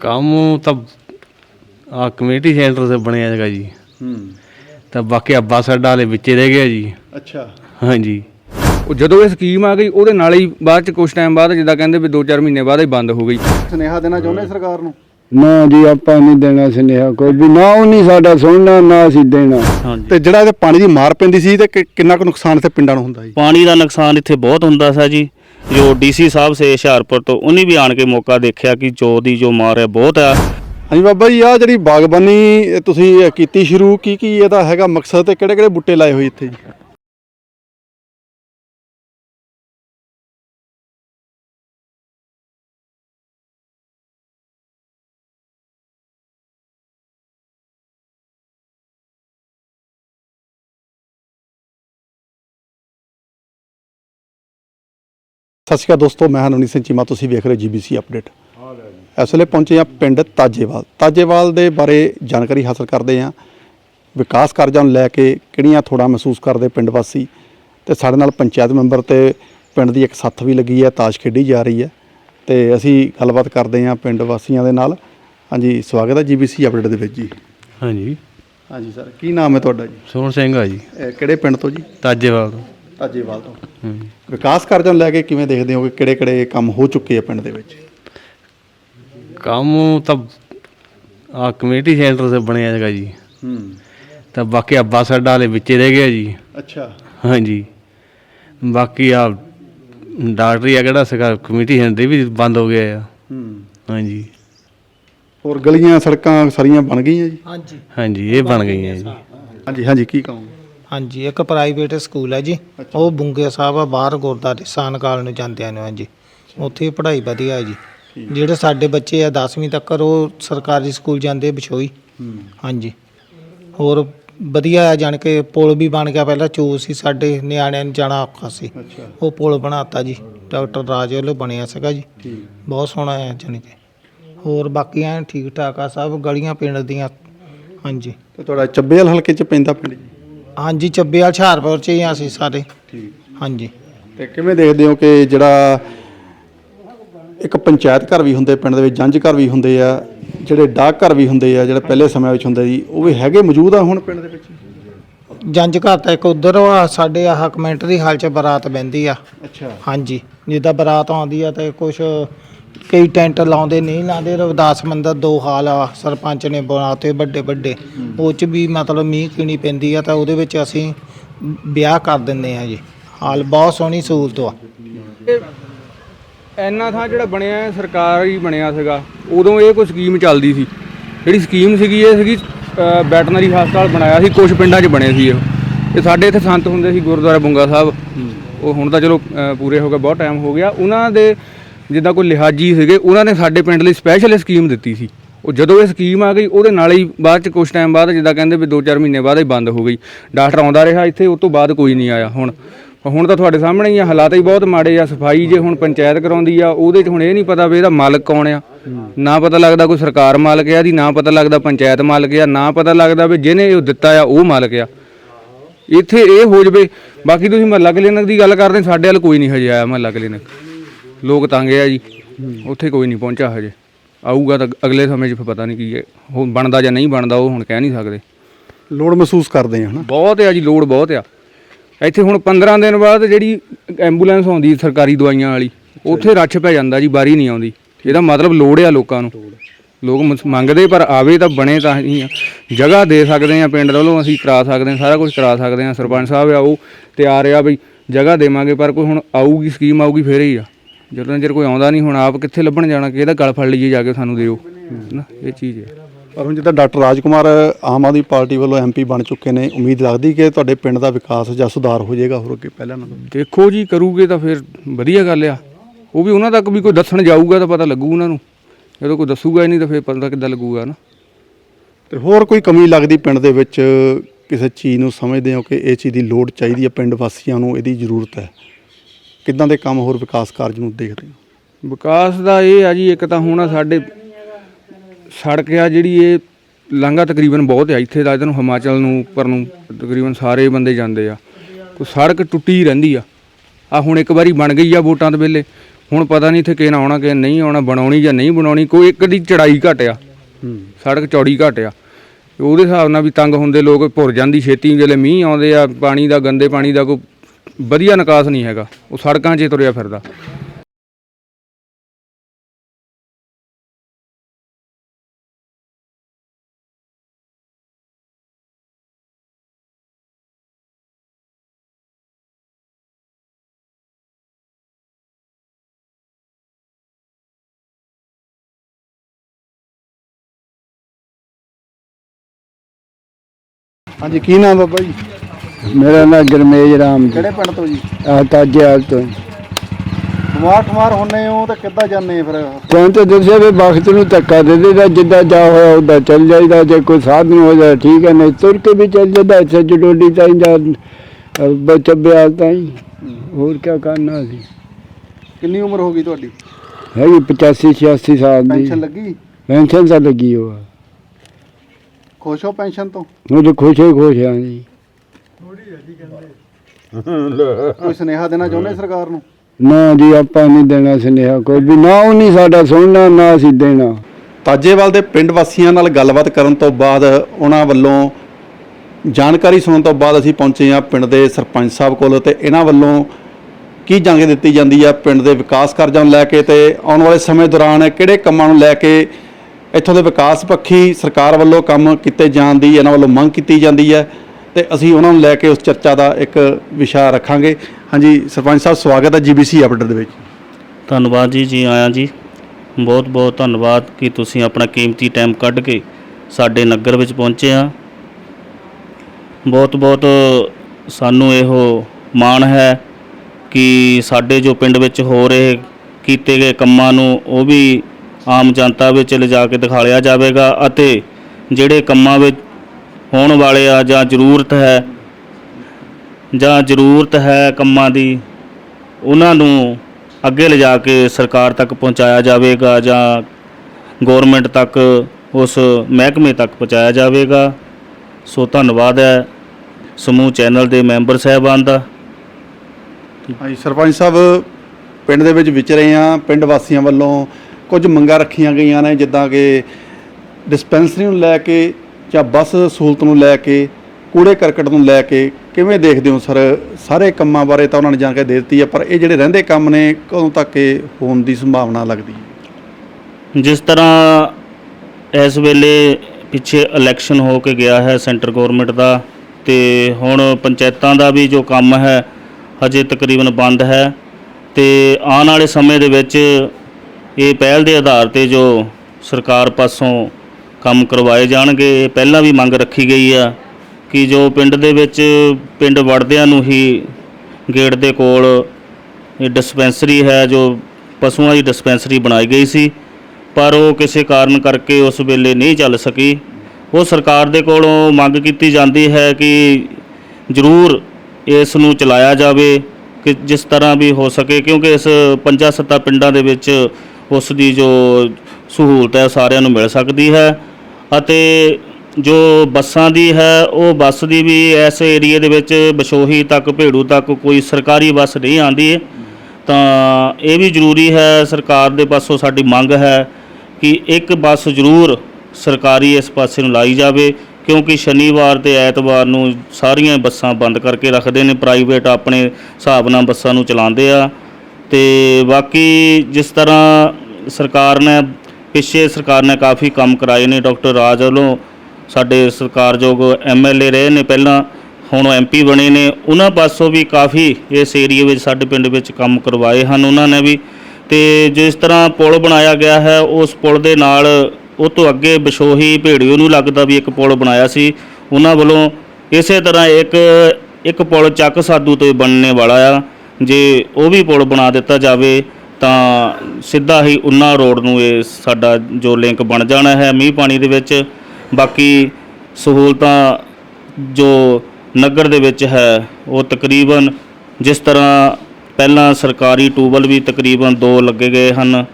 ਕੰਮ ਤਾਂ ਆ ਕਮੇਟੀ ਸੈਂਟਰ ਤੇ ਬਣਿਆ ਹੈਗਾ ਜੀ। ਹੂੰ। ਤਾਂ ਬਾਕੀ ਆ ਬੱਸ ਅੱਡਾ ਵਾਲੇ ਵਿੱਚੇ ਰਹਿ ਗਿਆ ਜੀ। ਅੱਛਾ। ਹਾਂਜੀ। ਉਹ ਜਦੋਂ ਇਹ ਸਕੀਮ ਆ ਗਈ ਉਹਦੇ ਨਾਲ ਹੀ ਬਾਅਦ ਚ ਕੁਝ ਟਾਈਮ ਬਾਅਦ ਜਿੱਦਾਂ ਕਹਿੰਦੇ ਵੀ 2-4 ਮਹੀਨੇ ਬਾਅਦ ਹੀ ਬੰਦ ਹੋ ਗਈ। ਸੁਨੇਹਾ ਦੇਣਾ ਚਾਹੁੰਦੇ ਸਰਕਾਰ ਨੂੰ? ਨਾ ਜੀ ਆਪਾਂ ਨਹੀਂ ਦੇਣਾ ਸੁਨੇਹਾ ਕੋਈ ਵੀ ਨਾ ਉਹ ਨਹੀਂ ਸਾਡਾ ਸੁਣਨਾ ਨਾ ਅਸੀਂ ਦੇਣਾ। ਹਾਂਜੀ। ਤੇ ਜਿਹੜਾ ਇਹਦੇ ਪਾਣੀ ਦੀ ਮਾਰ ਪੈਂਦੀ ਸੀ ਤੇ ਕਿ- ਕਿੰਨਾ ਕੁ ਨੁਕਸਾਨ ਇੱਥੇ ਪਿੰਡਾਂ ਨੂੰ ਹੁੰਦਾ ਜੀ? ਪਾਣੀ ਦਾ ਨੁਕਸਾਨ ਇੱਥੇ ਬਹੁਤ ਹੁੰਦਾ ਸੀ ਜੀ। ਜੋ ਡੀਸੀ ਸਾਹਿਬ ਸੇ ਹੁਸ਼ਿਆਰਪੁਰ ਤੋਂ, ਉਹਨੇ ਵੀ ਆਣ ਕੇ ਮੌਕਾ ਦੇਖਿਆ ਕਿ ਜੋ ਦੀ ਜੋ ਮਾਰ ਹੈ, ਬਹੁਤ ਆ ਹਾਂਜੀ ਬਾਬਾ ਜੀ ਆ ਜਿਹੜੀ ਬਾਗਬਾਨੀ ਤੁਸੀਂ ਕੀਤੀ ਸ਼ੁਰੂ ਕੀ ਕੀ ਇਹਦਾ ਹੈਗਾ ਮਕਸਦ ਤੇ ਕਿਹੜੇ ਕਿਹੜੇ ਬੂਟੇ ਲਾਏ ਹੋਏ ਇੱਥੇ ਜੀ? ਸਤਿ ਸ਼੍ਰੀ ਅਕਾਲ ਦੋਸਤੋ ਮੈਂ ਹਾਂ ਨਵਨੀਤ ਸਿੰਘ ਚੀਮਾ ਤੁਸੀਂ ਵੇਖ ਰਹੇ ਜੀਬੀਸੀ ਅਪਡੇਟ। ਇਸ ਵੇਲੇ ਪਹੁੰਚੇ ਹਾਂ ਪਿੰਡ ਤਾਜੇਵਾਲ। ਤਾਜੇਵਾਲ ਦੇ ਬਾਰੇ ਜਾਣਕਾਰੀ ਹਾਸਲ ਕਰਦੇ ਹਾਂ। ਵਿਕਾਸ ਕਾਰਜਾਂ ਨੂੰ ਲੈ ਕੇ ਕਿਹੜੀਆਂ ਥੋੜਾ ਮਹਿਸੂਸ ਕਰਦੇ ਪਿੰਡ ਵਾਸੀ? ਤੇ ਸਾਡੇ ਨਾਲ ਪੰਚਾਇਤ ਮੈਂਬਰ ਤੇ ਪਿੰਡ ਦੀ ਇੱਕ ਸੱਥ ਵੀ ਲੱਗੀ ਹੈ ਤਾਸ਼ ਖੇਡੀ ਜਾ ਰਹੀ ਹੈ। ਤੇ ਅਸੀਂ ਗੱਲਬਾਤ ਕਰਦੇ ਹਾਂ ਪਿੰਡ ਵਾਸੀਆਂ ਦੇ ਨਾਲ। ਹਾਂਜੀ ਸਵਾਗਤ ਹੈ ਜੀਬੀਸੀ ਅਪਡੇਟ ਦੇ ਵਿੱਚ ਜੀ। ਹਾਂਜੀ। ਹਾਂਜੀ ਸਰ ਕੀ ਨਾਮ ਹੈ ਤੁਹਾਡਾ ਜੀ? ਸੋਹਣ ਸਿੰਘ ਆ ਜੀ। ਇਹ ਕਿਹੜੇ ਪਿੰਡ ਤੋਂ ਜੀ? ਤਾਜੇਵਾਲ ਤੋਂ। ਤਾਜੇਵਾਲ ਤੋਂ। ਵਿਕਾਸ ਕਾਰਜਾਂ ਨੂੰ ਲੈ ਕੇ ਕਿਵੇਂ ਦੇਖਦੇ ਹੋ ਕਿ ਕਿਹੜੇ ਕਿਹੜੇ ਕੰਮ ਹੋ ਚੁੱਕੇ ਆ ਪਿੰਡ ਦੇ ਵਿੱਚ? ਕੰਮ ਤਾਂ ਆ ਕਮੇਟੀ ਸੈਂਟਰ ਤੇ ਬਣਿਆ ਹੈਗਾ ਜੀ। ਹੂੰ। ਤਾਂ ਬਾਕੀ ਆ ਬੱਸ ਅੱਡਾ ਵਾਲੇ ਵਿੱਚੇ ਰਹਿ ਗਿਆ ਜੀ। ਅੱਛਾ। ਹਾਂਜੀ। ਬਾਕੀ ਆ ਡਾਕਟਰੀ ਆ ਕਿਹੜਾ ਸੀਗਾ ਕਮੇਟੀ ਸੈਂਟਰ ਇਹ ਵੀ ਬੰਦ ਹੋ ਗਿਆ ਆ। ਹੂੰ। ਹਾਂਜੀ। ਹੋਰ ਗਲੀਆਂ ਸੜਕਾਂ ਸਾਰੀਆਂ ਬਣ ਗਈਆਂ ਜੀ? ਹਾਂਜੀ। ਹਾਂਜੀ ਇਹ ਬਣ ਗਈਆਂ ਜੀ। ਹਾਂਜੀ ਹਾਂਜੀ ਕੀ ਕਹੋਗੇ? ਹਾਂਜੀ ਇੱਕ ਪ੍ਰਾਈਵੇਟ ਸਕੂਲ ਹੈ ਜੀ। ਉਹ ਬੁੰਗੇ ਸਾਹਿਬ ਆ ਬਾਹਰ ਗੁਰਦਾਰੇ ਸਾਨਕਾਲ ਨੂੰ ਜਾਂਦਿਆਂ ਨੂੰ ਹਾਂਜੀ ਉੱਥੇ ਪੜ੍ਹਾਈ ਵਧੀਆ ਹੈ ਜੀ। ਜਿਹੜੇ ਸਾਡੇ ਬੱਚੇ ਆ 10ਵੀਂ ਤੱਕ ਉਹ ਸਰਕਾਰੀ ਸਕੂਲ ਜਾਂਦੇ ਬਿਛੋਈ ਹਾਂਜੀ। ਹੋਰ ਵਧੀਆ ਆ ਜਾਣ ਕੇ ਪੁਲ ਵੀ ਬਣ ਗਿਆ ਪਹਿਲਾਂ ਚੋ ਸੀ ਸਾਡੇ ਨਿਆਣਿਆਂ ਨੂੰ ਜਾਣਾ ਔਖਾ ਸੀ। ਅੱਛਾ। ਉਹ ਪੁਲ ਬਣਾਤਾ ਜੀ ਡਾਕਟਰ ਰਾਜ ਵੱਲੋਂ ਬਣਿਆ ਸੀਗਾ ਜੀ। ਠੀਕ। ਬਹੁਤ ਸੋਹਣਾ ਹੈ ਜਾਣੀ ਕਿ। ਹੋਰ ਬਾਕੀ ਐਨ ਠੀਕ ਠਾਕ ਆ ਸਭ ਗਲੀਆਂ ਪਿੰਡ ਦੀਆਂ। ਹਾਂਜੀ। ਤੇ ਤੁਹਾਡਾ ਚੱਬੇਲ ਹਲਕੇ ਚ ਪੈਂਦਾ ਪਿੰਡ ਜੀ? ਹਾਂਜੀ ਚੱਬੇਵਾਲ ਹੁਸ਼ਿਆਰਪੁਰ ਚ ਹੀ ਆ ਅਸੀਂ ਸਾਰੇ। ਠੀਕ। ਹਾਂਜੀ। ਤੇ ਕਿਵੇਂ ਦੇਖਦੇ ਹੋ ਕਿ ਜਿਹੜਾ ਇੱਕ ਪੰਚਾਇਤ ਘਰ ਵੀ ਹੁੰਦੇ ਪਿੰਡ ਦੇ ਵਿੱਚ ਜੰਝ ਘਰ ਵੀ ਹੁੰਦੇ ਆ ਜਿਹੜੇ ਡਾਕ ਘਰ ਵੀ ਹੁੰਦੇ ਆ ਜਿਹੜੇ ਪਹਿਲੇ ਸਮਿਆਂ ਵਿੱਚ ਹੁੰਦੇ ਜੀ ਉਹ ਵੀ ਹੈਗੇ ਮੌਜੂਦ ਆ ਹੁਣ ਪਿੰਡ ਦੇ ਵਿੱਚ? ਜੰਜ ਘਰ ਤਾਂ ਇੱਕ ਉਧਰ ਆ ਸਾਡੇ ਆਹ ਕਮੈਂਟਰੀ ਹਾਲ ਚ ਬਰਾਤ ਬਹਿੰਦੀ ਆ। ਅੱਛਾ। ਹਾਂਜੀ ਜਿੱਦਾਂ ਬਰਾਤ ਆਉਂਦੀ ਆ ਤੇ ਕੁਝ ਕਈ ਟੈਂਟ ਲਾਉਂਦੇ ਨਹੀਂ ਲਾਉਂਦੇ ਰਵਿਦਾਸ ਮੰਦਰ ਦੋ ਹਾਲ ਆ ਸਰਪੰਚ ਨੇ ਬਣਾਤੇ ਵੱਡੇ ਵੱਡੇ। ਉਹ ਚ ਵੀ ਮਤਲਬ ਮੀਂਹ ਕਿਣੀ ਪੈਂਦੀ ਆ ਤਾਂ ਉਹਦੇ ਵਿੱਚ ਅਸੀਂ ਵਿਆਹ ਕਰ ਦਿੰਦੇ ਆ ਜੀ। ਹਾਲ ਬਹੁਤ ਸੋਹਣੀ ਸਹੂਲਤ ਆ। ਇੰਨਾ ਥਾਂ ਜਿਹੜਾ ਬਣਿਆ ਹੈ ਸਰਕਾਰੀ ਬਣਿਆ ਸੀਗਾ ਉਦੋਂ ਇਹ ਕੋਈ ਸਕੀਮ ਚੱਲਦੀ ਸੀ। ਜਿਹੜੀ ਸਕੀਮ ਸੀਗੀ ਇਹ ਸੀਗੀ ਵੈਟਰਨਰੀ ਹਸਪਤਾਲ ਬਣਾਇਆ ਸੀ ਕੁਝ ਪਿੰਡਾਂ 'ਚ ਬਣੇ ਸੀ ਇਹ। ਇਹ ਸਾਡੇ ਇੱਥੇ ਸੰਤ ਹੁੰਦੇ ਸੀ ਗੁਰਦੁਆਰਾ ਬੁੰਗਾ ਸਾਹਿਬ। ਉਹ ਹੁਣ ਤਾਂ ਚਲੋ ਪੂਰੇ ਹੋ ਗਏ ਬਹੁਤ ਟਾਈਮ ਹੋ ਗਿਆ। ਉਹਨਾਂ ਦੇ ਜਿੱਦਾਂ ਕੋਈ ਲਿਹਾਜੀ ਸੀਗੇ, ਉਹਨਾਂ ਨੇ ਸਾਡੇ ਪਿੰਡ ਲਈ ਸਪੈਸ਼ਲ ਸਕੀਮ ਦਿੱਤੀ ਸੀ। ਉਹ ਜਦੋਂ ਇਹ ਸਕੀਮ ਆ ਗਈ, ਉਹਦੇ ਨਾਲ ਹੀ ਬਾਅਦ ਚ ਕੁਝ ਟਾਈਮ ਬਾਅਦ ਜਿੱਦਾਂ ਕਹਿੰਦੇ ਵੀ 2-4 ਮਹੀਨੇ ਬਾਅਦ ਹੀ ਬੰਦ ਹੋ ਗਈ। ਡਾਕਟਰ ਆਉਂਦਾ ਰਿਹਾ ਇੱਥੇ ਉਸ ਤੋਂ ਬਾਅਦ ਕੋਈ ਨਹੀਂ ਆਇਆ ਹੁਣ। ਹੁਣ ਤਾਂ ਤੁਹਾਡੇ ਸਾਹਮਣੇ ਹੀ ਆ, ਹਾਲਾਤ ਹੀ ਬਹੁਤ ਮਾੜੇ ਆ, ਸਫ਼ਾਈ ਜੇ ਹੁਣ ਪੰਚਾਇਤ ਕਰਾਉਂਦੀ ਆ, ਉਹਦੇ 'ਚ ਹੁਣ ਇਹ ਨਹੀਂ ਪਤਾ ਵੀ ਇਹਦਾ ਮਾਲਕ ਕੌਣ ਆ। ਨਾ ਪਤਾ ਲੱਗਦਾ ਕੋਈ ਸਰਕਾਰ ਮਾਲਕ ਆ ਦੀ, ਨਾ ਪਤਾ ਲੱਗਦਾ ਪੰਚਾਇਤ ਮਾਲਕ ਆ, ਨਾ ਪਤਾ ਲੱਗਦਾ ਵੀ ਜਿਹਨੇ ਇਹ ਦਿੱਤਾ ਆ, ਉਹ ਮਾਲਕ ਆ। ਇੱਥੇ ਇਹ ਹੋ ਜਵੇ, ਬਾਕੀ ਤੁਸੀਂ ਮਹੱਲਾ ਕਲੀਨਿਕ ਦੀ ਗੱਲ ਕਰਦੇ, ਸਾਡੇ ਵੱਲ ਕੋਈ ਨਹੀਂ ਹਜੇ ਆਇਆ ਮਹੱਲਾ ਕਲੀਨਿਕ। ਲੋਕ ਤੰਗ ਆ ਜੀ। ਉੱਥੇ ਕੋਈ ਨਹੀਂ ਪਹੁੰਚਾ ਹਜੇ। ਆਊਗਾ ਤਾਂ ਅਗਲੇ ਸਮੇਂ 'ਚ ਫਿਰ ਪਤਾ ਨਹੀਂ ਕੀ ਹੈ। ਉਹ ਬਣਦਾ ਜਾਂ ਨਹੀਂ ਬਣਦਾ ਉਹ ਹੁਣ ਕਹਿ ਨਹੀਂ ਸਕਦੇ। ਲੋੜ ਮਹਿਸੂਸ ਕਰਦੇ ਆ ਹਨਾ? ਬਹੁਤ ਆ ਜੀ ਲੋਡ ਬਹੁਤ ਆ। ਇੱਥੇ ਹੁਣ 15 ਦਿਨ ਬਾਅਦ ਜਿਹੜੀ ਐਂਬੂਲੈਂਸ ਆਉਂਦੀ ਸਰਕਾਰੀ ਦਵਾਈਆਂ ਵਾਲੀ ਉੱਥੇ ਰੱਛ ਪੈ ਜਾਂਦਾ ਜੀ ਬਾਰੀ ਨਹੀਂ ਆਉਂਦੀ। ਇਹਦਾ ਮਤਲਬ ਲੋੜ ਆ ਲੋਕਾਂ ਨੂੰ। ਲੋਕ ਮੰਗਦੇ ਪਰ ਆਵੇ ਤਾਂ ਬਣੇ ਤਾਂ ਹੀ ਆ। ਜਗ੍ਹਾ ਦੇ ਸਕਦੇ ਆ ਪਿੰਡ ਵੱਲੋਂ ਅਸੀਂ ਕਰਾ ਸਕਦੇ ਆ ਸਾਰਾ ਕੁਝ ਕਰਾ ਸਕਦੇ ਆ। ਸਰਪੰਚ ਸਾਹਿਬ ਆ ਉਹ ਤਿਆਰ ਆ ਬਈ ਜਗ੍ਹਾ ਦੇਵਾਂਗੇ ਪਰ ਕੋਈ ਹੁਣ ਆਊਗੀ ਸਕੀਮ ਆਊਗੀ ਫੇਰ ਹੀ ਆ। ਜਦੋਂ ਚਿਰ ਕੋਈ ਆਉਂਦਾ ਨਹੀਂ ਹੁਣ ਆਪ ਕਿੱਥੇ ਲੱਭਣ ਜਾਣਾ? ਕਿ ਇਹਦਾ ਗਲ ਫੜ ਲਈਏ ਜਾ ਕੇ ਸਾਨੂੰ ਦਿਓ? ਨਾ ਇਹ ਚੀਜ਼ ਹੈ। ਪਰ ਹੁਣ ਜਿੱਦਾਂ ਡਾਕਟਰ ਰਾਜਕੁਮਾਰ ਆਮ ਆਦਮੀ ਪਾਰਟੀ ਵੱਲੋਂ ਐਮਪੀ ਬਣ ਚੁੱਕੇ ਨੇ ਉਮੀਦ ਲੱਗਦੀ ਕਿ ਤੁਹਾਡੇ ਪਿੰਡ ਦਾ ਵਿਕਾਸ ਜਾਂ ਸੁਧਾਰ ਹੋ ਜਾਏਗਾ? ਹੋਰ ਅੱਗੇ ਪਹਿਲਾਂ ਨਾਲੋਂ? ਦੇਖੋ ਜੀ ਕਰੂਗੇ ਤਾਂ ਫਿਰ ਵਧੀਆ ਗੱਲ ਆ। ਉਹ ਵੀ ਉਹਨਾਂ ਤੱਕ ਵੀ ਕੋਈ ਦੱਸਣ ਜਾਊਗਾ ਤਾਂ ਪਤਾ ਲੱਗੂ ਉਹਨਾਂ ਨੂੰ। ਜਦੋਂ ਕੋਈ ਦੱਸੂਗਾ ਹੀ ਨਹੀਂ ਤਾਂ ਫਿਰ ਪਤਾ ਕਿੱਦਾਂ ਲੱਗੂਗਾ ਨਾ। ਤੇ ਹੋਰ ਕੋਈ ਕਮੀ ਲੱਗਦੀ ਪਿੰਡ ਦੇ ਵਿੱਚ? ਕਿਸੇ ਚੀਜ਼ ਨੂੰ ਸਮਝਦੇ ਹੋ ਕਿ ਇਹ ਚੀਜ਼ ਦੀ ਲੋੜ ਚਾਹੀਦੀ ਹੈ ਪਿੰਡ ਵਾਸੀਆਂ ਨੂੰ? ਇਹਦੀ ਜ਼ਰੂਰਤ ਹੈ। ਕਿੱਦਾਂ ਦੇ ਕੰਮ ਹੋਰ ਵਿਕਾਸ ਕਾਰਜ ਨੂੰ ਦੇਖਦੇ ਹੋ? ਵਿਕਾਸ ਦਾ ਇਹ ਆ ਜੀ ਇੱਕ ਤਾਂ ਹੁਣ ਸਾਡੇ ਸੜਕ ਆ ਜਿਹੜੀ ਇਹ ਲਾਂਘਾ ਤਕਰੀਬਨ ਬਹੁਤ ਆ। ਇੱਥੇ ਦਾ ਇਧਰ ਨੂੰ ਹਿਮਾਚਲ ਨੂੰ ਉੱਪਰ ਨੂੰ ਤਕਰੀਬਨ ਸਾਰੇ ਬੰਦੇ ਜਾਂਦੇ ਆ। ਕੋਈ ਸੜਕ ਟੁੱਟੀ ਰਹਿੰਦੀ ਆ। ਆ ਹੁਣ ਇੱਕ ਵਾਰੀ ਬਣ ਗਈ ਆ ਵੋਟਾਂ ਦੇ ਵੇਲੇ। ਹੁਣ ਪਤਾ ਨਹੀਂ ਇੱਥੇ ਕਿਹਨ ਆਉਣਾ ਕਿ ਨਹੀਂ ਆਉਣਾ ਬਣਾਉਣੀ ਜਾਂ ਨਹੀਂ ਬਣਾਉਣੀ। ਕੋਈ ਇੱਕ ਦੀ ਚੜਾਈ ਘਟਿਆ ਸੜਕ ਚੌੜੀ ਘਟਿਆ ਉਹਦੇ ਹਿਸਾਬ ਨਾਲ ਵੀ ਤੰਗ ਹੁੰਦੇ ਲੋਕ ਭੁਰ ਜਾਂਦੀ ਛੇਤੀ। ਵੇਲੇ ਮੀਂਹ ਆਉਂਦੇ ਆ ਪਾਣੀ ਦਾ ਗੰਦੇ ਪਾਣੀ ਦਾ ਕੋਈ ਵਧੀਆ ਨਿਕਾਸ ਨਹੀਂ ਹੈਗਾ। ਉਹ ਸੜਕਾਂ 'ਚ ਹੀ ਤੁਰਿਆ ਫਿਰਦਾ। ਹਾਂਜੀ, ਕੀ ਨਾਮ ਬਾਬਾ ਜੀ? ਮੇਰਾ ਨਾਂ ਗਰਮੇਜ ਰਾਮ ਜੀ। ਕਿਹੜੇ ਪਿੰਡ ਤੋਂ ਜੀ? ਆ ਤਾਜੇ ਹਾਲ ਤੋਂ। ਬਿਮਾਰ ਠਮਾਰ ਹੁੰਨੇ ਹੋ ਤਾਂ ਕਿੱਦਾਂ ਜਾਂਦੇ ਫਿਰ? ਤਾਂ ਦੱਸਿਆ ਵੀ ਵਕਤ ਨੂੰ ਧੱਕਾ ਦੇ ਦੇਦਾ ਜਿੱਦਾਂ ਜਾ ਹੋਇਆ ਉਦਾਂ ਚੱਲ ਜਾਈਦਾ ਜੇ ਕੋਈ ਸਾਧਨ ਹੋ ਜਾਏ ਠੀਕ ਹੈ ਨਹੀਂ ਤੁਰ ਕੇ ਵੀ ਚੱਲ ਜਾਂਦਾ ਇੱਥੇ ਜਡੋਡੀ ਤਾਈਂ ਜਾਂ ਬਚਬਿਆਲ ਤਾਈਂ। ਹੋਰ ਕੀ ਕਰਨਾ ਸੀ ਕਿੰਨੀ ਉਮਰ ਹੋ ਗਈ ਤੁਹਾਡੀ? ਹੈਗੀ 85 86 ਸਾਲ ਦੀ। ਪੈਨਸ਼ਨ ਲੱਗੀ? ਪੈਨਸ਼ਨ ਤਾਂ ਲੱਗੀ ਹੋਆ। ਖੁਸ਼ ਹੋ ਪੈਨਸ਼ਨ ਤੋਂ? ਉਹ ਖੁਸ਼ ਹੀ ਖੁਸ਼ ਹਾਂ ਜੀ। ਕੋਈ ਸੁਨੇਹਾ ਦੇਣਾ ਚਾਹੁੰਦੇ ਸਰਕਾਰ ਨੂੰ? ਨਾ ਜੀ ਆਪਾਂ ਨਹੀਂ ਦੇਣਾ ਸੁਨੇਹਾ ਕੋਈ ਵੀ ਨਾ ਉਹ ਨਹੀਂ ਸਾਡਾ ਸੁਣਨਾ ਨਾ ਅਸੀਂ ਦੇਣਾ। ਤਾਜੇਵਾਲ ਦੇ ਪਿੰਡ ਵਾਸੀਆਂ ਨਾਲ ਗੱਲਬਾਤ ਕਰਨ ਤੋਂ ਬਾਅਦ ਉਹਨਾਂ ਵੱਲੋਂ ਜਾਣਕਾਰੀ ਸੁਣਨ ਤੋਂ ਬਾਅਦ ਅਸੀਂ ਪਹੁੰਚੇ ਹਾਂ ਪਿੰਡ ਦੇ ਸਰਪੰਚ ਸਾਹਿਬ ਕੋਲ ਤੇ ਇਹਨਾਂ ਵੱਲੋਂ ਕੀ ਜਾਣਕਾਰੀ ਦਿੱਤੀ ਜਾਂਦੀ ਹੈ ਪਿੰਡ ਦੇ ਵਿਕਾਸ ਕਾਰਜਾਂ ਨੂੰ ਲੈ ਕੇ ਤੇ ਆਉਣ ਵਾਲੇ ਸਮੇਂ ਦੌਰਾਨ ਕਿਹੜੇ ਕੰਮਾਂ ਨੂੰ ਲੈ ਕੇ ਇੱਥੋਂ ਦੇ ਵਿਕਾਸ ਪੱਖੀ ਸਰਕਾਰ ਵੱਲੋਂ ਕੰਮ ਕੀਤੇ ਜਾਣ ਦੀ ਇਹਨਾਂ ਵੱਲੋਂ ਮੰਗ ਕੀਤੀ ਜਾਂਦੀ ਹੈ? ਤੇ ਅਸੀਂ ਉਹਨਾਂ ਨੂੰ ਲੈ ਕੇ ਉਸ ਚਰਚਾ ਦਾ ਇੱਕ ਵਿਸ਼ਾ ਰੱਖਾਂਗੇ। ਹਾਂਜੀ, ਸਰਪੰਚ ਸਾਹਿਬ, ਸਵਾਗਤ ਹੈ ਜੀਬੀਸੀ ਅਪਡੇਟ ਦੇ ਵਿੱਚ। ਧੰਨਵਾਦ ਜੀ ਜੀ ਆਇਆਂ ਜੀ। ਬਹੁਤ ਬਹੁਤ ਧੰਨਵਾਦ ਕਿ ਤੁਸੀਂ ਆਪਣਾ ਕੀਮਤੀ ਟਾਈਮ ਕੱਢ ਕੇ ਸਾਡੇ ਨਗਰ ਵਿੱਚ ਪਹੁੰਚੇ ਆ। ਬਹੁਤ ਬਹੁਤ ਸਾਨੂੰ ਇਹੋ ਮਾਣ ਹੈ ਕਿ ਸਾਡੇ ਜੋ ਪਿੰਡ ਵਿੱਚ ਹੋ ਰਹੇ ਕੀਤੇ ਗਏ ਕੰਮਾਂ ਨੂੰ ਉਹ ਵੀ ਆਮ ਜਨਤਾ ਵਿੱਚ ਲਿਜਾ ਕੇ ਦਿਖਾਲਿਆ ਜਾਵੇਗਾ ਅਤੇ ਜਿਹੜੇ ਕੰਮਾਂ ਵਿੱਚ ਹੋਣ ਵਾਲੇ ਆ ਜਾਂ ਜ਼ਰੂਰਤ ਹੈ, ਜਾਂ ਜ਼ਰੂਰਤ ਹੈ ਕੰਮਾਂ ਦੀ, ਉਹਨਾਂ ਨੂੰ ਅੱਗੇ ਲਿਜਾ ਕੇ ਸਰਕਾਰ ਤੱਕ ਪਹੁੰਚਾਇਆ ਜਾਵੇਗਾ ਜਾਂ ਗਵਰਨਮੈਂਟ ਤੱਕ, ਉਸ ਮਹਿਕਮੇ ਤੱਕ ਪਹੁੰਚਾਇਆ ਜਾਵੇਗਾ। ਸੋ ਧੰਨਵਾਦ ਹੈ ਸਮੂਹ ਚੈਨਲ ਦੇ ਮੈਂਬਰ ਸਾਹਿਬਾਨ ਦਾ। ਹਾਂਜੀ, ਸਰਪੰਚ ਸਾਹਿਬ, ਪਿੰਡ ਦੇ ਵਿੱਚ ਵਿਚਰੇ ਆ ਪਿੰਡ ਵਾਸੀਆਂ ਵੱਲੋਂ ਕੁਝ ਮੰਗਾਂ ਰੱਖੀਆਂ ਗਈਆਂ ਨੇ, ਜਿੱਦਾਂ ਕਿ ਡਿਸਪੈਂਸਰੀ ਨੂੰ ਲੈ ਕੇ ਜਾਂ ਬੱਸ ਸਹੂਲਤ ਨੂੰ ਲੈ ਕੇ, ਕੂੜੇ ਕਰਕਟ ਨੂੰ ਲੈ ਕੇ, ਕਿਵੇਂ ਦੇਖਦੇ ਹੋ ਸਰ? ਸਾਰੇ ਕੰਮਾਂ ਬਾਰੇ ਤਾਂ ਉਹਨਾਂ ਨੇ ਜਾਣਕਾਰੀ ਦੇ ਦਿੱਤੀ ਹੈ, ਪਰ ਇਹ ਜਿਹੜੇ ਰਹਿੰਦੇ ਕੰਮ ਨੇ, ਕਦੋਂ ਤੱਕ ਇਹ ਹੋਣ ਦੀ ਸੰਭਾਵਨਾ ਲੱਗਦੀ ਹੈ? ਜਿਸ ਤਰ੍ਹਾਂ ਇਸ ਵੇਲੇ ਪਿੱਛੇ ਇਲੈਕਸ਼ਨ ਹੋ ਕੇ ਗਿਆ ਹੈ ਸੈਂਟਰ ਗਵਰਨਮੈਂਟ ਦਾ, ਤੇ ਹੁਣ ਪੰਚਾਇਤਾਂ ਦਾ ਵੀ ਜੋ ਕੰਮ ਹੈ, ਹਜੇ ਤਕਰੀਬਨ ਬੰਦ ਹੈ। ਤੇ ਆਉਣ ਵਾਲੇ ਸਮੇਂ ਦੇ ਵਿੱਚ ਇਹ ਪਹਿਲ ਦੇ ਆਧਾਰ ਤੇ ਜੋ ਸਰਕਾਰ ਪਾਸੋਂ ਕੰਮ ਕਰਵਾਏ ਜਾਣਗੇ, ਇਹ ਪਹਿਲਾਂ ਵੀ ਮੰਗ ਰੱਖੀ ਗਈ ਆ ਕਿ ਜੋ ਪਿੰਡ ਦੇ ਵਿੱਚ, ਪਿੰਡ ਵੜਦਿਆਂ ਨੂੰ ਹੀ ਗੇਟ ਦੇ ਕੋਲ ਇਹ ਡਿਸਪੈਂਸਰੀ ਹੈ, ਜੋ ਪਸ਼ੂਆਂ ਦੀ ਡਿਸਪੈਂਸਰੀ ਬਣਾਈ ਗਈ ਸੀ, ਪਰ ਉਹ ਕਿਸੇ ਕਾਰਨ ਕਰਕੇ ਉਸ ਵੇਲੇ ਨਹੀਂ ਚੱਲ ਸਕੀ। ਉਹ ਸਰਕਾਰ ਦੇ ਕੋਲੋਂ ਮੰਗ ਕੀਤੀ ਜਾਂਦੀ ਹੈ ਕਿ ਜ਼ਰੂਰ ਇਸ ਨੂੰ ਚਲਾਇਆ ਜਾਵੇ, ਕਿ ਜਿਸ ਤਰ੍ਹਾਂ ਵੀ ਹੋ ਸਕੇ, ਕਿਉਂਕਿ ਇਸ ਪੰਜਾਂ ਸੱਤਾਂ ਪਿੰਡਾਂ ਦੇ ਵਿੱਚ ਉਸ ਦੀ ਜੋ ਸਹੂਲਤ ਹੈ, ਸਾਰਿਆਂ ਨੂੰ ਮਿਲ ਸਕਦੀ ਹੈ ਅਤੇ ਜੋ ਬੱਸਾਂ ਦੀ ਹੈ, ਉਹ ਬੱਸ ਦੀ ਵੀ ਇਸ ਏਰੀਏ ਦੇ ਵਿੱਚ ਬਸ਼ੋਹੀ ਤੱਕ, ਭੇੜੂ ਤੱਕ ਕੋਈ ਸਰਕਾਰੀ ਬੱਸ ਨਹੀਂ ਆਉਂਦੀ ਤਾਂ ਇਹ ਵੀ ਜ਼ਰੂਰੀ ਹੈ, ਸਰਕਾਰ ਦੇ ਪਾਸੋਂ ਸਾਡੀ ਮੰਗ ਹੈ ਕਿ ਇੱਕ ਬੱਸ ਜ਼ਰੂਰ ਸਰਕਾਰੀ ਇਸ ਪਾਸੇ ਨੂੰ ਲਾਈ ਜਾਵੇ, ਕਿਉਂਕਿ ਸ਼ਨੀਵਾਰ ਤੇ ਐਤਵਾਰ ਨੂੰ ਸਾਰੀਆਂ ਬੱਸਾਂ ਬੰਦ ਕਰਕੇ ਰੱਖਦੇ ਨੇ, ਪ੍ਰਾਈਵੇਟ ਆਪਣੇ ਹਿਸਾਬ ਨਾਲ ਬੱਸਾਂ ਨੂੰ ਚਲਾਉਂਦੇ ਆ। ਤੇ ਬਾਕੀ ਜਿਸ ਤਰ੍ਹਾਂ ਸਰਕਾਰ ਨੇ ਪਿੱਛੇ ਸਰਕਾਰ ਨੇ ਕਾਫੀ ਕੰਮ ਕਰਾਏ ਨੇ, ਡਾਕਟਰ ਰਾਜ ਵੱਲੋਂ ਸਾਡੇ ਸਤਿਕਾਰਯੋਗ ਐਮਐਲਏ ਰਹੇ ਨੇ ਪਹਿਲਾਂ, ਹੁਣ ਐਮਪੀ ਬਣੇ ਨੇ, ਉਹਨਾਂ ਪਾਸੋਂ ਵੀ ਕਾਫੀ ਇਸ ਏਰੀਏ ਵਿੱਚ ਸਾਡੇ ਪਿੰਡ ਵਿੱਚ ਕੰਮ ਕਰਵਾਏ ਹਨ ਉਹਨਾਂ ਨੇ ਵੀ। ਤੇ ਜਿਸ ਤਰ੍ਹਾਂ ਪੁਲ ਬਣਾਇਆ ਗਿਆ ਹੈ, ਉਸ ਪੁਲ ਦੇ ਨਾਲ ਉਹ ਤੋਂ ਅੱਗੇ ਬਿਸ਼ੋਹੀ ਭੇੜਿਓ ਨੂੰ ਲੱਗਦਾ ਵੀ ਇੱਕ ਪੁਲ ਬਣਾਇਆ ਸੀ। ਉਹਨਾਂ ਵੱਲੋਂ ਇਸੇ ਤਰ੍ਹਾਂ ਇੱਕ ਇੱਕ ਪੁਲ ਚੱਕ ਸਾਧੂ ਤੋਂ ਬਣਨੇ ਵਾਲਾ ਆ, ਜੇ ਉਹ ਵੀ ਪੁਲ ਬਣਾ ਦਿੱਤਾ ਜਾਵੇ ਤਾਂ ਸਿੱਧਾ ਹੀ ਉਨਾ ਰੋਡ ਨੂੰ ਇਹ ਸਾਡਾ ਜੋ ਲਿੰਕ ਬਣ ਜਾਣਾ ਹੈ ਮੀਂਹ ਪਾਣੀ ਦੇ ਵਿੱਚ। ਬਾਕੀ ਸਹੂਲਤਾਂ ਜੋ ਨਗਰ ਦੇ ਵਿੱਚ ਹੈ, ਉਹ ਤਕਰੀਬਨ ਜਿਸ ਤਰ੍ਹਾਂ ਪਹਿਲਾਂ ਸਰਕਾਰੀ ਟੂਬਲ ਵੀ ਤਕਰੀਬਨ ਦੋ ਲੱਗੇ ਗਏ ਹਨ।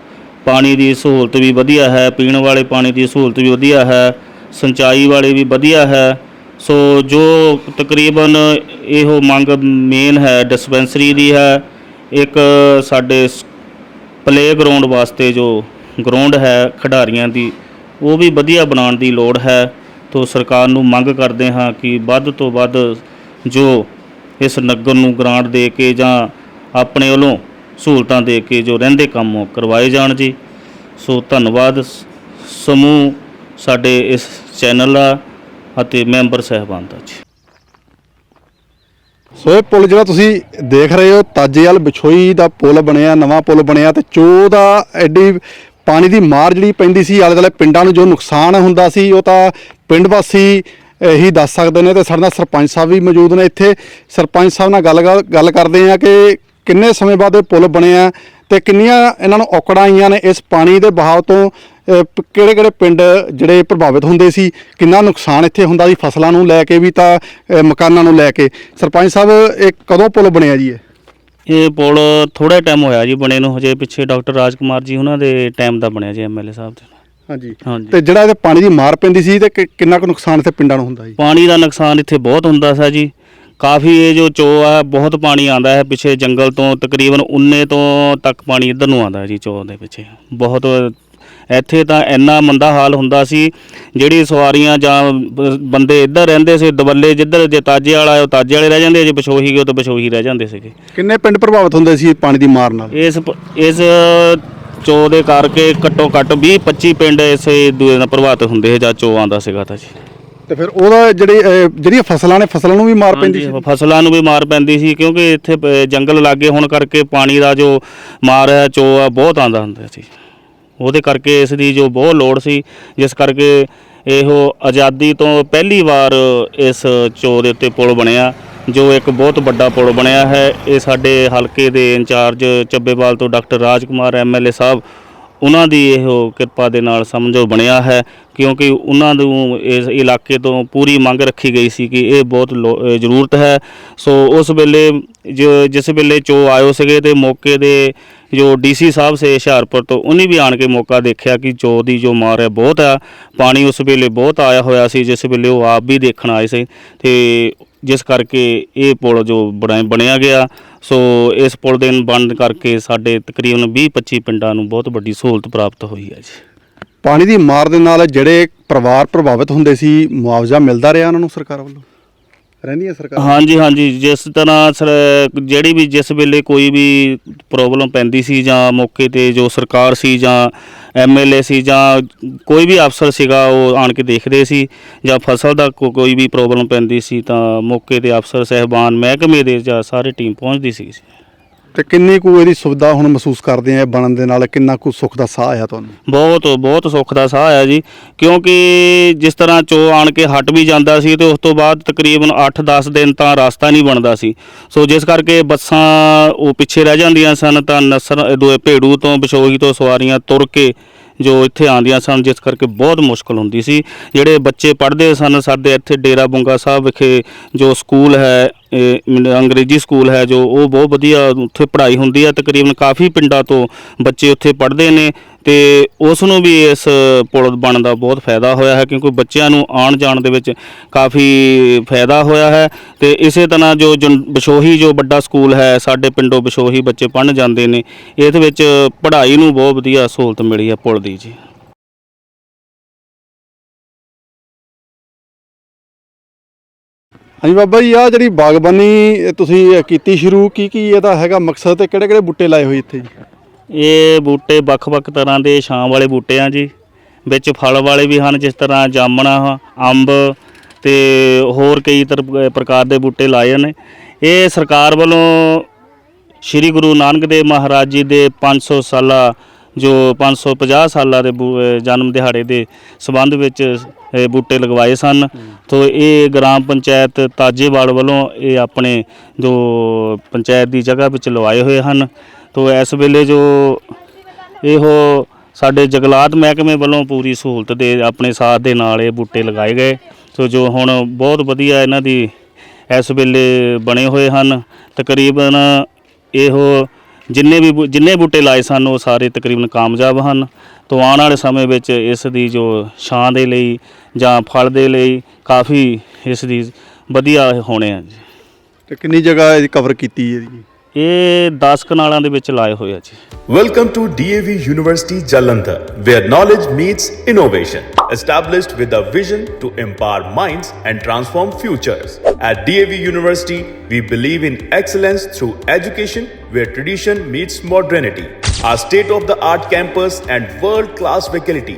ਪਾਣੀ ਦੀ ਸਹੂਲਤ ਵੀ ਵਧੀਆ ਹੈ, ਪੀਣ ਵਾਲੇ ਪਾਣੀ ਦੀ ਸਹੂਲਤ ਵੀ ਵਧੀਆ ਹੈ, ਸਿੰਚਾਈ ਵਾਲੇ ਵੀ ਵਧੀਆ ਹੈ। ਸੋ ਜੋ ਤਕਰੀਬਨ ਇਹੋ ਮੰਗ ਮੇਨ ਹੈ ਡਿਸਪੈਂਸਰੀ ਦੀ ਹੈ। ਇੱਕ ਸਾਡੇ ਸ- ਪਲੇ ਗਰਾਊਂਡ ਵਾਸਤੇ ਜੋ ਗਰਾਊਂਡ ਹੈ ਖਿਡਾਰੀਆਂ ਦੀ, ਉਹ ਵੀ ਵਧੀਆ ਬਣਾਉਣ ਦੀ ਲੋੜ ਹੈ। ਤੋਂ ਸਰਕਾਰ ਨੂੰ ਮੰਗ ਕਰਦੇ ਹਾਂ ਕਿ ਵੱਧ ਤੋਂ ਵੱਧ ਜੋ ਇਸ ਨਗਰ ਨੂੰ ਗ੍ਰਾਂਟ ਦੇ ਕੇ ਜਾਂ ਆਪਣੇ ਵੱਲੋਂ ਸਹੂਲਤਾਂ ਦੇ ਕੇ ਜੋ ਰਹਿੰਦੇ ਕੰਮ ਉਹ ਕਰਵਾਏ ਜਾਣ ਜੀ। ਸੋ ਧੰਨਵਾਦ ਸਮੂਹ, ਸਾਡੇ ਇਸ ਚੈਨਲ ਦਾ ਅਤੇ ਮੈਂਬਰ ਸਹਿਬਾਨ ਦਾ ਜੀ। ਸੋ ਇਹ ਪੁਲ ਜਿਹੜਾ ਤੁਸੀਂ ਦੇਖ ਰਹੇ ਹੋ, ਤਾਜੇਵਾਲ ਵਿਛੋਈ ਦਾ ਪੁਲ ਬਣਿਆ, ਨਵਾਂ ਪੁਲ ਬਣਿਆ ਤੇ ਚੋ ਦਾ ਐਡੀ ਪਾਣੀ ਦੀ ਮਾਰ ਜਿਹੜੀ ਪੈਂਦੀ ਸੀ ਆਲੇ ਦੁਆਲੇ ਪਿੰਡਾਂ ਨੂੰ ਜੋ ਨੁਕਸਾਨ ਹੁੰਦਾ ਸੀ, ਉਹ ਤਾਂ ਪਿੰਡ ਵਾਸੀ ਇਹੀ ਦੱਸ ਸਕਦੇ ਨੇ ਤੇ ਸਾਡੇ ਨਾਲ ਸਰਪੰਚ ਸਾਹਿਬ ਵੀ ਮੌਜੂਦ ਨੇ ਇੱਥੇ। ਸਰਪੰਚ ਸਾਹਿਬ ਨਾਲ ਗੱਲ ਗੱਲ- ਗੱਲ ਕਰਦੇ ਆ ਕਿ ਕਿੰਨੇ ਸਮੇਂ ਬਾਅਦ ਇਹ ਪੁਲ ਬਣਿਆ ਤੇ ਕਿੰਨੀਆਂ ਇਹਨਾਂ ਨੂੰ ਔਕੜਾਂ ਆਈਆਂ ਨੇ ਇਸ ਪਾਣੀ ਦੇ ਬਹਾਵ ਤੋਂ ਕਿਹੜੇ ਕਿਹੜੇ ਪਿੰਡ ਜਿਹੜੇ ਪ੍ਰਭਾਵਿਤ ਹੁੰਦੇ ਸੀ ਕਿੰਨਾ ਨੁਕਸਾਨ ਇੱਥੇ ਹੁੰਦਾ ਸੀ ਫਸਲਾਂ ਨੂੰ ਲੈ ਕੇ ਵੀ ਤਾਂ ਅ, ਮਕਾਨਾਂ ਨੂੰ ਲੈ ਕੇ। ਸਰਪੰਚ ਸਾਹਿਬ ਇਹ ਕਦੋਂ ਪੁਲ ਬਣਿਆ ਜੀ ਇਹ? ਇਹ ਪੁਲ ਥੋੜਾ ਟਾਈਮ ਹੋਇਆ ਜੀ ਬਣੇ ਨੂੰ ਹਜੇ ਪਿੱਛੇ ਡਾਕਟਰ ਰਾਜਕੁਮਾਰ ਜੀ ਉਹਨਾਂ ਦੇ ਟਾਈਮ ਦਾ ਬਣਿਆ ਜੀ ਐਮਐਲਏ ਸਾਹਿਬ ਦੇ। ਹਾਂਜੀ। ਹਾਂਜੀ। ਤੇ ਜਿਹੜਾ ਇਹਦੇ ਪਾਣੀ ਦੀ ਮਾਰ ਪੈਂਦੀ ਸੀ ਤੇ ਕਿ- ਕਿੰਨਾ ਕੁ ਨੁਕਸਾਨ ਇੱਥੇ ਪਿੰਡਾਂ ਨੂੰ ਹੁੰਦਾ ਜੀ ਪਾਣੀ ਦਾ ਨੁਕਸਾਨ ਇੱਥੇ ਬਹੁਤ ਹੁੰਦਾ ਸੀ ਜੀ। ਕਾਫੀ ਇਹ ਜੋ ਚੋ ਆ ਬਹੁਤ ਪਾਣੀ ਆਂਦਾ ਹੈ ਪਿੱਛੇ ਜੰਗਲ ਤੋਂ ਤਕਰੀਬਨ 19 ਤੋਂ ਤੱਕ ਪਾਣੀ ਇੱਧਰ ਨੂੰ ਆਂਦਾ ਜੀ ਚੋ ਦੇ ਪਿੱਛੇ। ਬਹੁਤ ਇੱਥੇ ਤਾਂ ਇੰਨਾ ਮੰਦਾ ਹਾਲ ਹੁੰਦਾ ਸੀ ਜਿਹੜੀ ਸਵਾਰੀਆਂ ਜਾਂ ਬੰਦੇ ਇੱਧਰ ਰਹਿੰਦੇ ਸੀ ਦਵੱਲੇ ਜਿੱਧਰ ਜੇ ਤਾਜੇ ਵਾਲਾ ਉਹ ਤਾਜੇ ਵਾਲੇ ਰਹਿ ਜਾਂਦੇ ਜੇ ਬਿਛੋਹੀ ਗਏ ਤਾਂ ਬਿਛੋਹੀ ਰਹਿ ਜਾਂਦੇ ਸੀਗੇ। ਕਿੰਨੇ ਪਿੰਡ ਪ੍ਰਭਾਵਿਤ ਹੁੰਦੇ ਸੀ ਪਾਣੀ ਦੀ ਮਾਰ ਨਾਲ? ਇਸ ਇਸ ਚੋ ਦੇ ਕਰਕੇ ਘੱਟੋ ਘੱਟ 20 25 ਪਿੰਡ ਇਸੇ ਦੂਏ ਨਾਲ ਪ੍ਰਭਾਵਿਤ ਹੁੰਦੇ ਜਦ ਚੋ ਆਂਦਾ ਸੀਗਾ ਤਾਂ ਜੀ। ਤੇ ਫਿਰ ਉਹਦਾ ਜਿਹੜੀ ਜਿਹੜੀਆਂ ਫਸਲਾਂ ਨੇ ਫਸਲਾਂ ਨੂੰ ਵੀ ਮਾਰ ਪੈਂਦੀ ਸੀ? ਫਸਲਾਂ ਨੂੰ ਵੀ ਮਾਰ ਪੈਂਦੀ ਸੀ ਕਿਉਂਕਿ ਇੱਥੇ ਜੰਗਲ ਲਾਗੇ ਹੋਣ ਕਰਕੇ ਪਾਣੀ ਦਾ ਜੋ ਮਾਰ ਹੈ ਚੋ ਆ ਬਹੁਤ ਆਂਦਾ ਹੁੰਦਾ ਸੀ। ਉਹਦੇ ਕਰਕੇ ਇਸ ਦੀ ਜੋ ਬਹੁਤ ਲੋੜ ਸੀ, ਜਿਸ ਕਰਕੇ ਇਹੋ ਆਜ਼ਾਦੀ ਤੋਂ ਪਹਿਲੀ ਵਾਰ ਇਸ ਚੋ ਦੇ ਉੱਤੇ ਪੁਲ ਬਣਿਆ, ਜੋ ਇੱਕ ਬਹੁਤ ਵੱਡਾ ਪੁਲ ਬਣਿਆ ਹੈ। ਇਹ ਸਾਡੇ ਹਲਕੇ ਦੇ ਇੰਚਾਰਜ ਚੱਬੇਵਾਲ ਤੋਂ ਡਾਕਟਰ ਰਾਜਕੁਮਾਰ ਐਮਐਲਏ ਸਾਹਿਬ, ਉਹਨਾਂ ਦੀ ਇਹੋ ਕਿਰਪਾ ਦੇ ਨਾਲ ਸਮਝੋ ਬਣਿਆ ਹੈ, ਕਿਉਂਕਿ ਉਹਨਾਂ ਨੂੰ ਇਸ ਇਲਾਕੇ ਤੋਂ ਪੂਰੀ ਮੰਗ ਰੱਖੀ ਗਈ ਸੀ ਕਿ ਇਹ ਬਹੁਤ ਲੋ- ਜ਼ਰੂਰਤ ਹੈ। ਸੋ ਉਸ ਵੇਲੇ ਜੋ, ਜਿਸ ਵੇਲੇ ਚੋ ਆਇਓ ਸੀਗੇ ਤੇ ਮੌਕੇ ਦੇ ਜੋ ਡੀਸੀ ਸਾਹਿਬ ਸੇ ਹੁਸ਼ਿਆਰਪੁਰ ਤੋਂ ਉਹਨੇ ਵੀ ਆਣ ਕੇ ਮੌਕਾ ਦੇਖਿਆ ਕਿ ਚੋ ਦੀ ਜੋ ਮਾਰ ਹੈ ਬਹੁਤ ਆ। ਪਾਣੀ ਉਸ ਵੇਲੇ ਬਹੁਤ ਆਇਆ ਹੋਇਆ ਸੀ, ਜਿਸ ਵੇਲੇ ਉਹ ਆਪ ਵੀ ਦੇਖਣ ਆਏ ਸੀ। ਤੇ ਜਿਸ ਕਰਕੇ ਇਹ ਪੁਲ ਜੋ ਬਣਾ- ਬਣਿਆ ਗਿਆ। ਸੋ ਇਸ ਪੁਲ ਦੇ ਬੰਦ ਕਰਕੇ ਸਾਡੇ ਤਕਰੀਬਨ 20-25 ਪਿੰਡਾਂ ਨੂੰ ਬਹੁਤ ਵੱਡੀ ਸਹੂਲਤ ਪ੍ਰਾਪਤ ਹੋਈ ਹੈ ਜੀ। ਪਾਣੀ ਦੀ ਮਾਰ ਦੇ ਨਾਲ ਜਿਹੜੇ ਪਰਿਵਾਰ ਪ੍ਰਭਾਵਿਤ ਹੁੰਦੇ ਸੀ, ਮੁਆਵਜ਼ਾ ਮਿਲਦਾ ਰਿਹਾ ਉਹਨਾਂ ਨੂੰ ਸਰਕਾਰ ਵੱਲੋਂ? ਰਹਿੰਦੀਆਂ ਹੈ ਸਰਕਾਰ? ਹਾਂਜੀ ਹਾਂਜੀ, ਜਿਸ ਤਰ੍ਹਾਂ ਸਰ, ਜਿਹੜੀ ਵੀ ਜਿਸ ਵੇਲੇ ਕੋਈ ਵੀ ਪ੍ਰੋਬਲਮ ਪੈਂਦੀ ਸੀ ਜਾਂ ਮੌਕੇ ਤੇ ਜੋ ਸਰਕਾਰ ਸੀ ਜਾਂ ਐਮਐਲਏ ਸੀ ਜਾਂ ਕੋਈ ਵੀ ਅਫਸਰ ਸੀਗਾ, ਉਹ ਆਣ ਕੇ ਦੇਖਦੇ ਸੀ ਜਾਂ ਫਸਲ ਦਾ ਕੋ- ਕੋਈ ਵੀ ਪ੍ਰੋਬਲਮ ਪੈਂਦੀ ਸੀ ਤਾਂ ਮੌਕੇ ਤੇ ਅਫਸਰ, ਸਹਿਬਾਨ, ਮਹਿਕਮੇ ਦੇ ਜਾਂ ਸਾਰੀ ਟੀਮ ਪਹੁੰਚਦੀ ਸੀ। ਤੇ ਕਿੰਨੀ ਕੁ ਇਹਦੀ ਸੁਵਿਧਾ ਹੁਣ ਮਹਿਸੂਸ ਕਰਦੇ ਆ ਬਣਨ ਦੇ ਨਾਲ? ਕਿੰਨਾ ਕੁ ਸੁੱਖ ਦਾ ਸਾਹ ਆਇਆ ਤੁਹਾਨੂੰ? ਬਹੁਤ ਬਹੁਤ ਸੁੱਖ ਦਾ ਸਾਹ ਆਇਆ ਜੀ। ਕਿਉਂਕਿ ਜਿਸ ਤਰ੍ਹਾਂ ਚੋ ਆਣ ਕੇ ਹਟ ਵੀ ਜਾਂਦਾ ਸੀ ਤੇ ਉਸ ਤੋਂ ਬਾਅਦ ਤਕਰੀਬਨ 8-10 ਦਿਨ ਤਾਂ ਰਸਤਾ ਨਹੀਂ ਬਣਦਾ ਸੀ। ਸੋ ਜਿਸ ਕਰਕੇ ਬੱਸਾਂ ਉਹ ਪਿੱਛੇ ਰਹਿ ਜਾਂਦੀਆਂ ਸਨ ਤਾਂ ਨਸਰ ਦੋਏ ਭੇੜੂ ਤੋਂ ਬਿਸ਼ੋਹੀ ਤੋਂ ਸਵਾਰੀਆਂ ਤੁਰ ਕੇ ਜੋ ਇੱਥੇ ਆਉਂਦੀਆਂ ਸਨ, ਜਿਸ ਕਰਕੇ ਬਹੁਤ ਮੁਸ਼ਕਲ ਹੁੰਦੀ ਸੀ। ਜਿਹੜੇ ਬੱਚੇ ਪੜ੍ਹਦੇ ਸਨ, ਸਾਡੇ ਇੱਥੇ ਡੇਰਾ ਬੁੰਗਾ ਸਾਹਿਬ ਵਿਖੇ ਜੋ ਸਕੂਲ ਹੈ ਅੰਗਰੇਜ਼ੀ ਸਕੂਲ ਹੈ ਜੋ, ਉਹ ਬਹੁਤ ਵਧੀਆ ਉੱਥੇ ਪੜ੍ਹਾਈ ਹੁੰਦੀ ਹੈ। ਤਕਰੀਬਨ ਕਾਫੀ ਪਿੰਡਾਂ ਤੋਂ ਬੱਚੇ ਉੱਥੇ ਪੜ੍ਹਦੇ ਨੇ। ਤੇ ਉਸ ਨੂੰ ਵੀ ਇਸ ਪੁਲ ਬਣਨ ਦਾ ਬਹੁਤ ਫਾਇਦਾ ਹੋਇਆ ਹੈ, ਕਿਉਂਕਿ ਬੱਚਿਆਂ ਨੂੰ ਆਉਣ ਜਾਣ ਦੇ ਵਿੱਚ ਕਾਫੀ ਫਾਇਦਾ ਹੋਇਆ ਹੈ ਤੇ ਇਸੇ ਤਰ੍ਹਾਂ ਜੋ ਜਨ- ਜੋ ਵੱਡਾ ਸਕੂਲ ਹੈ, ਸਾਡੇ ਪਿੰਡੋਂ ਬਿਸ਼ੋਹੀ ਬੱਚੇ ਪੜ੍ਹਨ ਜਾਂਦੇ ਨੇ, ਇਹਦੇ ਵਿੱਚ ਪੜ੍ਹਾਈ ਨੂੰ ਬਹੁਤ ਵਧੀਆ ਸਹੂਲਤ ਮਿਲੀ ਹੈ ਪੁਲ ਦੀ ਜੀ। ਹਾਂਜੀ ਬਾਬਾ ਜੀ ਆ ਜਿਹੜੀ ਬਾਗਬਾਨੀ ਤੁਸੀਂ ਕੀਤੀ ਸ਼ੁਰੂ ਕੀ ਕੀ ਇਹਦਾ ਹੈਗਾ ਮਕਸਦ ਤੇ ਕਿਹੜੇ ਕਿਹੜੇ ਬੂਟੇ ਲਾਏ ਹੋਏ ਇੱਥੇ ਜੀ? ਇਹ ਬੂਟੇ ਵੱਖ-ਵੱਖ ਤਰ੍ਹਾਂ ਦੇ ਛਾਂ ਵਾਲੇ ਬੂਟੇ ਆ ਜੀ। ਵਿੱਚ ਫਲ ਵਾਲੇ ਵੀ ਹਨ, ਜਿਸ ਤਰ੍ਹਾਂ ਜਾਮਣਾ, ਅੰਬ ਤੇ ਹੋਰ ਕਈ ਤਰ- ਪ੍ਰਕਾਰ ਦੇ ਬੂਟੇ ਲਾਏ ਨੇ ਇਹ ਸਰਕਾਰ ਵੱਲੋਂ ਸ੍ਰੀ ਗੁਰੂ ਨਾਨਕ ਦੇਵ ਮਹਾਰਾਜ ਜੀ ਦੇ 500 ਸਾਲਾ, ਜੋ 550 ਸਾਲਾਂ ਦੇ ਬੂ- ਜਨਮ ਦਿਹਾੜੇ ਦੇ ਸਬੰਧ ਵਿੱਚ ਬੂਟੇ ਲਗਵਾਏ ਸਨ। ਤੋਂ ਇਹ ਗ੍ਰਾਮ ਪੰਚਾਇਤ ਤਾਜੇਵਾਲ ਵੱਲੋਂ ਇਹ ਆਪਣੇ ਜੋ ਪੰਚਾਇਤ ਦੀ ਜਗ੍ਹਾ ਵਿੱਚ ਲਵਾਏ ਹੋਏ ਹਨ। ਤੋਂ ਇਸ ਵੇਲੇ ਜੋ ਇਹੋ ਸਾਡੇ ਜੰਗਲਾਤ ਮਹਿਕਮੇ ਵੱਲੋਂ ਪੂਰੀ ਸਹੂਲਤ ਦੇ ਆਪਣੇ ਸਾਥ ਦੇ ਨਾਲ ਇਹ ਬੂਟੇ ਲਗਾਏ ਗਏ। ਸੋ ਜੋ ਹੁਣ ਬਹੁਤ ਵਧੀਆ ਇਹਨਾਂ ਦੀ ਇਸ ਵੇਲੇ ਬਣੇ ਹੋਏ ਹਨ। ਤਕਰੀਬਨ ਇਹੋ ਜਿੰਨੇ ਵੀ ਬੂ- ਜਿੰਨੇ ਬੂਟੇ ਲਾਏ ਸਨ, ਉਹ ਸਾਰੇ ਤਕਰੀਬਨ ਕਾਮਯਾਬ ਹਨ। ਤੋਂ ਆਉਣ ਵਾਲੇ ਸਮੇਂ ਵਿੱਚ ਇਸ ਦੀ ਜੋ ਛਾਂ ਦੇ ਲਈ ਜਾਂ ਫਲ ਦੇ ਲਈ ਕਾਫੀ ਇਸ ਦੀ ਵਧੀਆ ਹੋਣੇ ਆ ਜੀ। ਤੇ ਕਿੰਨੀ ਜਗ੍ਹਾ ਇਹਦੀ ਕਵਰ ਕੀਤੀ ਹੈ ਜੀ? ਇਹ 10 ਕਨਾਲਾਂ ਦੇ ਵਿੱਚ ਲਾਏ ਹੋਏ ਆ ਜੀ Welcome to DAV University Jalandhar, where knowledge meets innovation. Established with a vision to empower minds and transform futures. At DAV University, we believe in excellence through education where tradition meets modernity. Our state of the art campus and world class faculty